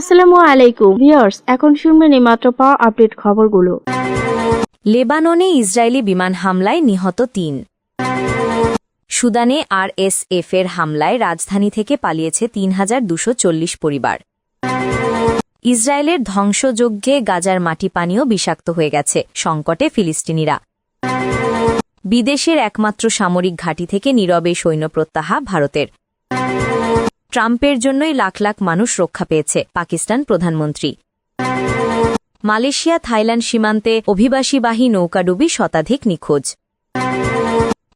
আসসালামু আলাইকুম। ভিউয়ার্স, এখন শুনবেন মাত্র পাওয়া আপডেট খবরগুলো। লেবাননে ইসরায়েলি বিমান হামলায় নিহত তিন। সুদানে আরএসএফ এর হামলায় রাজধানী থেকে পালিয়েছে তিন হাজার দুশো চল্লিশ পরিবার। ইসরায়েলের ধ্বংসযজ্ঞে গাজার মাটি পানীয় বিষাক্ত হয়ে গেছে সংকটে ফিলিস্তিনিরা। বিদেশের একমাত্র সামরিক ঘাঁটি থেকে নীরবে সৈন্য প্রত্যাহা ভারতের। ট্রাম্পের জন্যই লাখ লাখ মানুষ রক্ষা পেয়েছে, পাকিস্তান প্রধানমন্ত্রী। মালয়েশিয়া, থাইল্যান্ড সীমান্তে অভিবাসীবাহী নৌকাডুবি শতাধিক নিখোঁজ।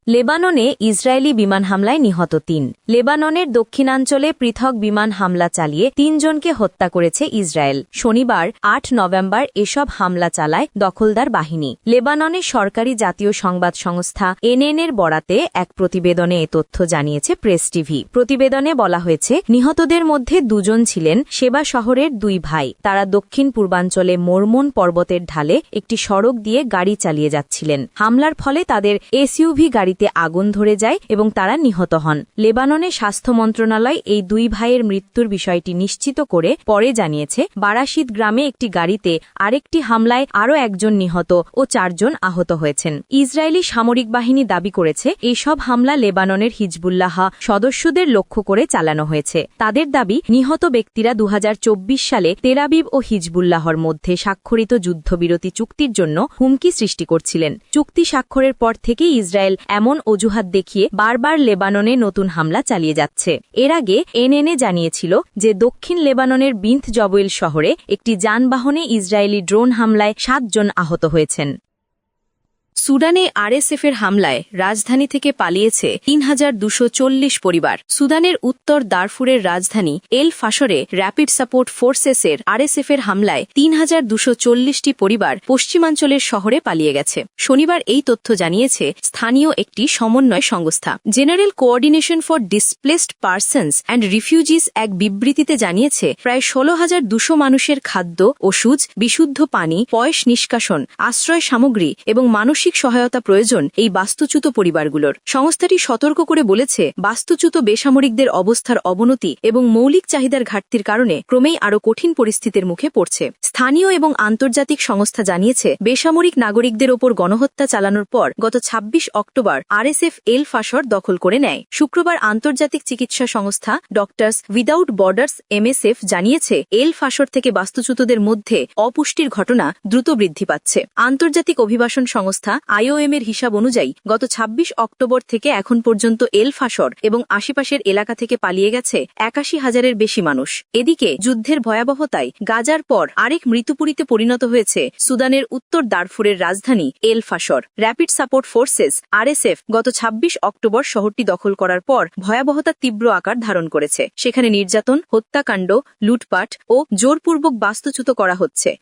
লেবাননে ইসরায়েলি বিমান হামলায় নিহত তিন। লেবাননের দক্ষিণাঞ্চলে পৃথক বিমান হামলা চালিয়ে তিনজনকে হত্যা করেছে ইসরায়েল। শনিবার, আট নভেম্বর এসব হামলা চালায় দখলদার বাহিনী। লেবাননের সরকারি জাতীয় সংবাদ সংস্থা এনএনের বরাতে এক প্রতিবেদনে এ তথ্য জানিয়েছে প্রেস টিভি। প্রতিবেদনে বলা হয়েছে, নিহতদের মধ্যে দুজন ছিলেন সেবা শহরের দুই ভাই। তারা দক্ষিণ পূর্বাঞ্চলে মোরমন পর্বতের ঢালে একটি সড়ক দিয়ে গাড়ি চালিয়ে যাচ্ছিলেন। হামলার ফলে তাদের এসইউভি গাড়িতে আগুন ধরে যায় এবং তারা নিহত হন। লেবাননের স্বাস্থ্য মন্ত্রণালয় এই দুই ভাইয়ের মৃত্যুর বিষয়টি নিশ্চিত করে পরে জানিয়েছে বারাশিদ গ্রামে একটি গাড়িতে আরেকটি হামলায় আরও একজন নিহত ও চারজন আহত হয়েছেন। ইসরায়েলি সামরিক বাহিনী দাবি করেছে, এসব হামলা লেবাননের হিজবুল্লাহ সদস্যদের লক্ষ্য করে চালানো হয়েছে। তাদের দাবি, নিহত ব্যক্তিরা দু হাজার চব্বিশ সালে তেরাবিব ও হিজবুল্লাহর মধ্যে স্বাক্ষরিত যুদ্ধবিরতি চুক্তির জন্য হুমকি সৃষ্টি করছিলেন। চুক্তি স্বাক্ষরের পর থেকেই ইসরায়েল এমন অজুহাত দেখিয়ে বারবার লেবাননে নতুন হামলা চালিয়ে যাচ্ছে। এর আগে এনএনএ জানিয়েছিল যে দক্ষিণ লেবাননের বিন্থ জবইল শহরে একটি যানবাহনে ইসরায়েলি ড্রোন হামলায় সাতজন আহত হয়েছেন। সুদানে আরএসএফের হামলায় রাজধানী থেকে পালিয়েছে তিন পরিবার। সুদানের উত্তর দারফুরের রাজধানী এল ফাশরে র্যাপিড সাপোর্ট ফোর্সেসের আরএসএফের হামলায় তিন পরিবার পশ্চিমাঞ্চলের শহরে পালিয়ে গেছে। শনিবার এই তথ্য জানিয়েছে স্থানীয় একটি সমন্বয় সংস্থা। General coordination for displaced persons and refugees এক বিবৃতিতে জানিয়েছে, প্রায় ষোলো হাজার দুশো মানুষের খাদ্য, ওষুধ, বিশুদ্ধ পানি, পয়স নিষ্কাশন আশ্রয় সামগ্রী এবং মানসিক সহায়তা প্রয়োজন এই বাস্তুচ্যুত পরিবারগুলোর। সংস্থাটি সতর্ক করে বলেছে, বাস্তুচ্যুত বেসামরিকদের অবস্থার অবনতি এবং মৌলিক চাহিদার ঘাটতির কারণে ক্রমেই আরও কঠিন পরিস্থিতির মুখে পড়ছে। স্থানীয় এবং আন্তর্জাতিক সংস্থা জানিয়েছে, বেসামরিক নাগরিকদের ওপর গণহত্যা চালানোর পর গত ২৬ অক্টোবর আরএসএফ এল ফাশর দখল করে নেয়। শুক্রবার আন্তর্জাতিক চিকিৎসা সংস্থা ডক্টরস উইদাউট বর্ডার্স এমএসএফ জানিয়েছে, এল ফাশর থেকে বাস্তুচ্যুতদের মধ্যে অপুষ্টির ঘটনা দ্রুত বৃদ্ধি পাচ্ছে। আন্তর্জাতিক অভিবাসন সংস্থা আইওএম এর হিসাব অনুযায়ী, গত ২৬ অক্টোবর থেকে এখন পর্যন্ত এল ফাশর এবং আশেপাশের এলাকা থেকে পালিয়ে গেছে একাশি হাজারের বেশি মানুষ। এদিকে যুদ্ধের ভয়াবহতায় গাজার পর আরেক মৃত্যুপুরীতে পরিণত হয়েছে সুদানের উত্তর দারফুরের রাজধানী El Fasher. Rapid support forces RSF গত ২৬ অক্টোবর শহরটি দখল করার পর ভয়াবহতা তীব্র আকার ধারণ করেছে। সেখানে নির্যাতন, হত্যাকাণ্ড, লুটপাট ও জোরপূর্বক বাস্তুচ্যুত করা হচ্ছে।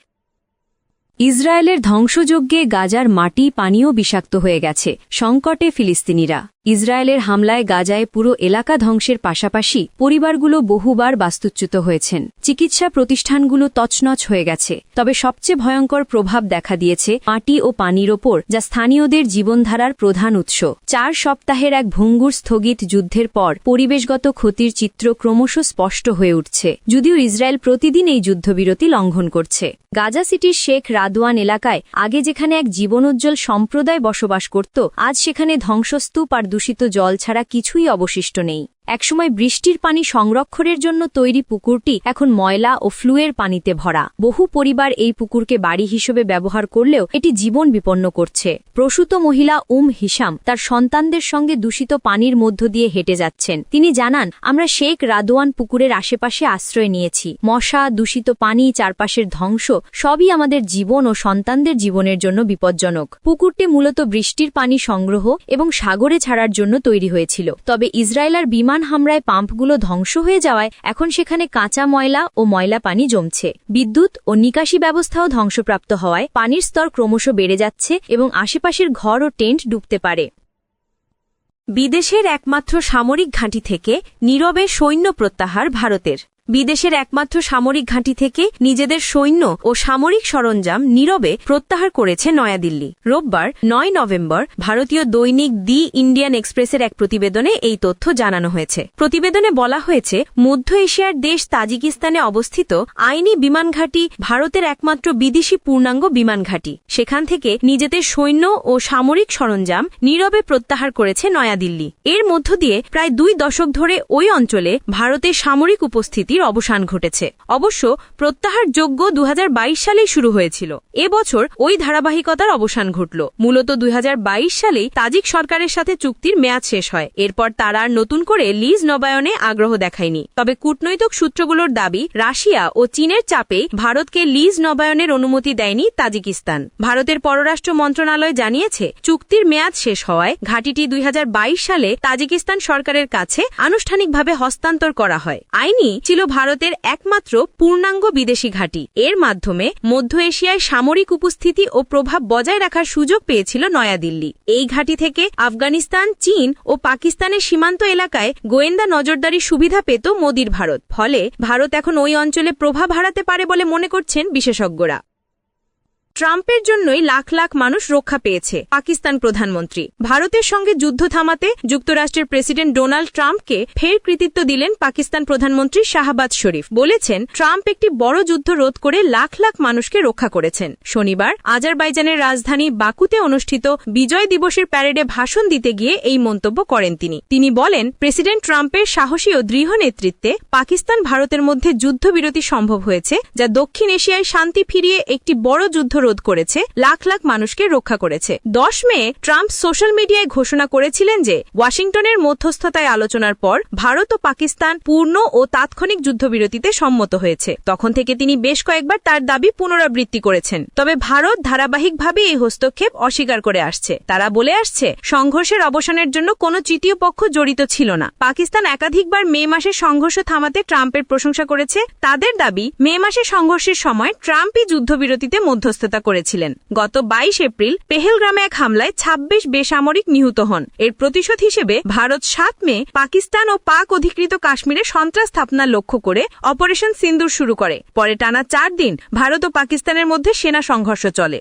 ইসরায়েলের ধ্বংসযজ্ঞে গাজার মাটি পানীয় বিষাক্ত হয়ে গেছে। সংকটে ফিলিস্তিনিরা। ইসরায়েলের হামলায় গাজায় পুরো এলাকা ধ্বংসের পাশাপাশি পরিবারগুলো বহুবার বাস্তুচ্যুত হয়েছেন। চিকিৎসা প্রতিষ্ঠানগুলো তছনছ হয়ে গেছে। তবে সবচেয়ে ভয়ঙ্কর প্রভাব দেখা দিয়েছে মাটি ও পানির ওপর, যা স্থানীয়দের জীবনধারার প্রধান উৎস। চার সপ্তাহের এক ভঙ্গুর স্থগিত যুদ্ধের পর পরিবেশগত ক্ষতির চিত্র ক্রমশ স্পষ্ট হয়ে উঠছে, যদিও ইসরায়েল প্রতিদিন এই যুদ্ধবিরতি লঙ্ঘন করছে। গাজা সিটির শেখ রাদওয়ান এলাকায় আগে যেখানে এক জীবনোজ্জ্বল সম্প্রদায় বসবাস করত, আজ সেখানে ধ্বংসস্তূপ আর দূষিত জল ছাড়া কিছুই অবশিষ্ট নেই। একসময় বৃষ্টির পানি সংরক্ষণের জন্য তৈরি পুকুরটি এখন ময়লা ও ফ্লুয়ের পানিতে ভরা। বহু পরিবার এই পুকুরকে বাড়ি হিসেবে ব্যবহার করলেও এটি জীবন বিপন্ন করছে। প্রসূত মহিলা উম হিসাম তার সন্তানদের সঙ্গে দূষিত পানির মধ্য দিয়ে হেঁটে যাচ্ছেন। তিনি জানান, আমরা শেখ রাদোয়ান পুকুরের আশেপাশে আশ্রয় নিয়েছি। মশা, দূষিত পানি, চারপাশের ধ্বংস, সবই আমাদের জীবন ও সন্তানদের জীবনের জন্য বিপজ্জনক। পুকুরটি মূলত বৃষ্টির পানি সংগ্রহ এবং সাগরে ছাড়ার জন্য তৈরি হয়েছিল। তবে ইসরায়েলার বিমান বিমান হামলায় পাম্পগুলো ধ্বংস হয়ে যাওয়ায় এখন সেখানে কাঁচা ময়লা ও ময়লা পানি জমছে। বিদ্যুৎ ও নিকাশি ব্যবস্থাও ধ্বংসপ্রাপ্ত হওয়ায় পানির স্তর ক্রমশ বেড়ে যাচ্ছে এবং আশেপাশের ঘর ও টেন্ট ডুবতে পারে। বিদেশের একমাত্র সামরিক ঘাঁটি থেকে নীরবে সৈন্য প্রত্যাহার ভারতের। বিদেশের একমাত্র সামরিক ঘাঁটি থেকে নিজেদের সৈন্য ও সামরিক সরঞ্জাম নীরবে প্রত্যাহার করেছে নয়াদিল্লি। রোববার, নয় নভেম্বর, ভারতীয় দৈনিক দি ইন্ডিয়ান এক্সপ্রেসের এক প্রতিবেদনে এই তথ্য জানানো হয়েছে। প্রতিবেদনে বলা হয়েছে, মধ্য এশিয়ার দেশ তাজিকিস্তানে অবস্থিত আইনি বিমান ঘাঁটি ভারতের একমাত্র বিদেশি পূর্ণাঙ্গ বিমান ঘাঁটি। সেখান থেকে নিজেদের সৈন্য ও সামরিক সরঞ্জাম নীরবে প্রত্যাহার করেছে নয়াদিল্লি। এর মধ্য দিয়ে প্রায় দুই দশক ধরে ওই অঞ্চলে ভারতের সামরিক উপস্থিতির অবসান ঘটেছে। অবশ্য প্রত্যাহারযোগ্য দু হাজার বাইশ সালেই শুরু হয়েছিল। এবছর ওই ধারাবাহিকতার অবসান ঘটল। মূলত দুই সালেই তাজিক সরকারের সাথে চুক্তির মেয়াদ শেষ হয়। এরপর তারা আর নতুন করে লিজ নবায়নে আগ্রহ দেখায়নি। তবে কূটনৈতিক সূত্রগুলোর দাবি, রাশিয়া ও চীনের চাপে ভারতকে লিজ নবায়নের অনুমতি দেয়নি তাজিকিস্তান। ভারতের পররাষ্ট্র মন্ত্রণালয় জানিয়েছে, চুক্তির মেয়াদ শেষ হওয়ায় ঘাঁটিটি দুই সালে তাজিকিস্তান সরকারের কাছে আনুষ্ঠানিকভাবে হস্তান্তর করা হয়। আইনি ছিল ভারতের একমাত্র পূর্ণাঙ্গ বিদেশি ঘাঁটি। এর মাধ্যমে মধ্য এশিয়ায় সামরিক উপস্থিতি ও প্রভাব বজায় রাখার সুযোগ পেয়েছিল নয়াদিল্লি। এই ঘাঁটি থেকে আফগানিস্তান, চীন ও পাকিস্তানের সীমান্ত এলাকায় গোয়েন্দা নজরদারি সুবিধা পেত মোদীর ভারত। ফলে ভারত এখন ওই অঞ্চলে প্রভাব হারাতে পারে বলে মনে করছেন বিশেষজ্ঞরা। ট্রাম্পের জন্যই লাখ লাখ মানুষ রক্ষা পেয়েছে, পাকিস্তান প্রধানমন্ত্রী। ভারতের সঙ্গে যুদ্ধ থামাতে যুক্তরাষ্ট্রের প্রেসিডেন্ট ডোনাল্ড ট্রাম্পকে ফের কৃতিত্ব দিলেন পাকিস্তান প্রধানমন্ত্রী শাহবাজ শরীফ। বলেছেন, ট্রাম্প একটি বড় যুদ্ধ রোধ করে লাখ লাখ মানুষকে রক্ষা করেছেন। শনিবার, আজারবাইজানের রাজধানী বাকুতে অনুষ্ঠিত বিজয় দিবসের প্যারেডে ভাষণ দিতে গিয়ে এই মন্তব্য করেন তিনি। তিনি বলেন, প্রেসিডেন্ট ট্রাম্পের সাহসী ও দৃঢ় নেতৃত্বে পাকিস্তান ভারতের মধ্যে যুদ্ধবিরতি সম্ভব হয়েছে, যা দক্ষিণ এশিয়ায় শান্তি ফিরিয়ে একটি বড় যুদ্ধ রোধ করেছে, লাখ লাখ মানুষকে রক্ষা করেছে। দশ মে, ট্রাম্প সোশ্যাল মিডিয়ায় ঘোষণা করেছিলেন যে, ওয়াশিংটনের মধ্যস্থতায় আলোচনার পর ভারত ও পাকিস্তান পূর্ণ ও তাৎক্ষণিক যুদ্ধবিরতিতে সম্মত হয়েছে। তখন থেকে তিনি বেশ কয়েকবার তার দাবি পুনরাবৃত্তি করেছেন। তবে ভারত ধারাবাহিকভাবে এই হস্তক্ষেপ অস্বীকার করে আসছে। তারা বলে আসছে, সংঘর্ষের অবসানের জন্য কোনো তৃতীয় পক্ষ জড়িত ছিল না। পাকিস্তান একাধিকবার মে মাসে সংঘর্ষ থামাতে ট্রাম্পের প্রশংসা করেছে। তাদের দাবি, মে মাসে সংঘর্ষের সময় ট্রাম্পই যুদ্ধবিরতিতে মধ্যস্থতা করেছিলেন। গত বাইশ এপ্রিল পেহেলগ্রামে এক হামলায় ২৬ বেসামরিক নিহত হন। এর প্রতিশোধ হিসেবে ভারত সাত মে পাকিস্তান ও পাক অধিকৃত কাশ্মীরে সন্ত্রাস স্থাপনা লক্ষ্য করে অপারেশন সিন্দুর শুরু করে। পরে টানা চার দিন ভারত ও পাকিস্তানের মধ্যে সেনা সংঘর্ষ চলে।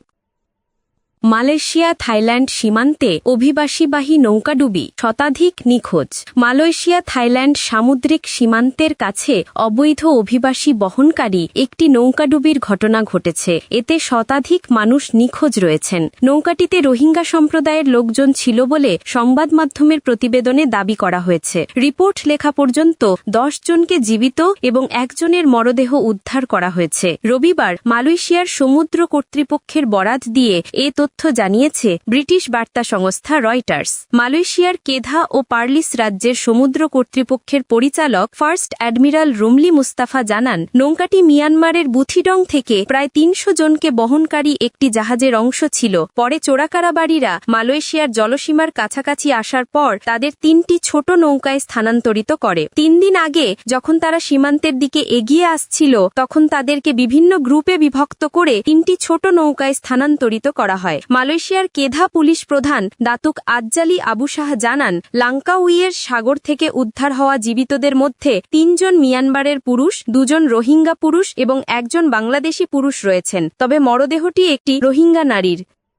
মালয়েশিয়া, থাইল্যান্ড সীমান্তে অভিবাসীবাহী নৌকাডুবি শতাধিক নিখোঁজ। মালয়েশিয়া, থাইল্যান্ড সামুদ্রিক সীমান্তের কাছে অবৈধ অভিবাসী বহনকারী একটি নৌকাডুবির ঘটনা ঘটেছে। এতে শতাধিক মানুষ নিখোঁজ রয়েছেন। নৌকাটিতে রোহিঙ্গা সম্প্রদায়ের লোকজন ছিল বলে সংবাদ মাধ্যমের প্রতিবেদনে দাবি করা হয়েছে। রিপোর্ট লেখা পর্যন্ত দশ জনকে জীবিত এবং একজনের মরদেহ উদ্ধার করা হয়েছে। রবিবার মালয়েশিয়ার সমুদ্র কর্তৃপক্ষের বরাত দিয়ে এ তথ্য জানিয়েছে ব্রিটিশ বার্তা সংস্থা রয়টার্স। মালয়েশিয়ার কেধা ও পার্লিস রাজ্যের সমুদ্র কর্তৃপক্ষের পরিচালক ফার্স্ট অ্যাডমিরাল রুমলি মুস্তাফা জানান, নৌকাটি মিয়ানমারের বুথিডং থেকে প্রায় তিনশো জনকে বহনকারী একটি জাহাজের অংশ ছিল। পরে চোরাকারাবাড়িরা মালয়েশিয়ার জলসীমার কাছাকাছি আসার পর তাদের তিনটি ছোট নৌকায় স্থানান্তরিত করে। তিন দিন আগে যখন তারা সীমান্তের দিকে এগিয়ে আসছিল, তখন তাদেরকে বিভিন্ন গ্রুপে বিভক্ত করে তিনটি ছোট নৌকায় স্থানান্তরিত করা হয়। মালয়েশিয়ার কেধা পুলিশ প্রধান দাতুক আজ্জালি আবু শাহ জানান, লাঙ্কাউইয়ের সাগর থেকে উদ্ধার হওয়া জীবিতদের মধ্যে তিনজন মিয়ানমারের পুরুষ, দুজন রোহিঙ্গা পুরুষ এবং একজন বাংলাদেশি পুরুষ রয়েছেন। তবে মরদেহটি একটি রোহিঙ্গা নারীর।